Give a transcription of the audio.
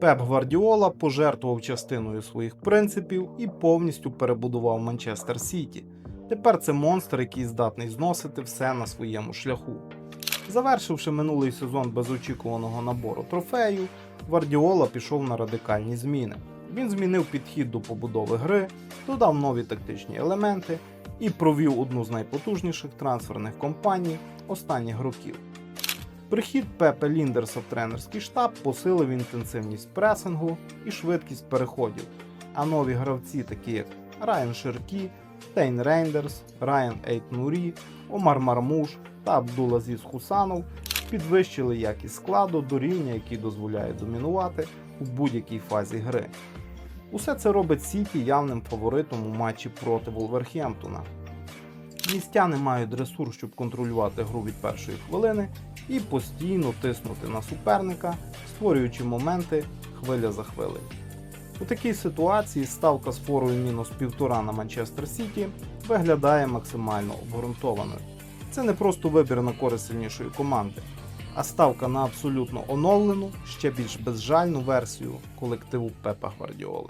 Пеп Гвардіола пожертвував частиною своїх принципів і повністю перебудував Манчестер Сіті. Тепер це монстр, який здатний зносити все на своєму шляху. Завершивши минулий сезон без очікуваного набору трофею, Гвардіола пішов на радикальні зміни. Він змінив підхід до побудови гри, додав нові тактичні елементи і провів одну з найпотужніших трансферних компаній останніх років. Прихід Пепе Ліндерса в тренерський штаб посилив інтенсивність пресингу і швидкість переходів, а нові гравці, такі як Райан Шеркі, Тейн Рейндерс, Райан Ейт Нурі, Омар Мармуш та Абдулазіз Хусанов підвищили якість складу до рівня, який дозволяє домінувати у будь-якій фазі гри. Усе це робить Сіті явним фаворитом у матчі проти Волверхемптона. Містяни мають ресурс, щоб контролювати гру від першої хвилини і постійно тиснути на суперника, створюючи моменти хвиля за хвилею. У такій ситуації ставка з форою мінус півтора на Манчестер Сіті виглядає максимально обґрунтованою. Це не просто вибір на користь сильнішої команди, а ставка на абсолютно оновлену, ще більш безжальну версію колективу Пепа Гвардіоли.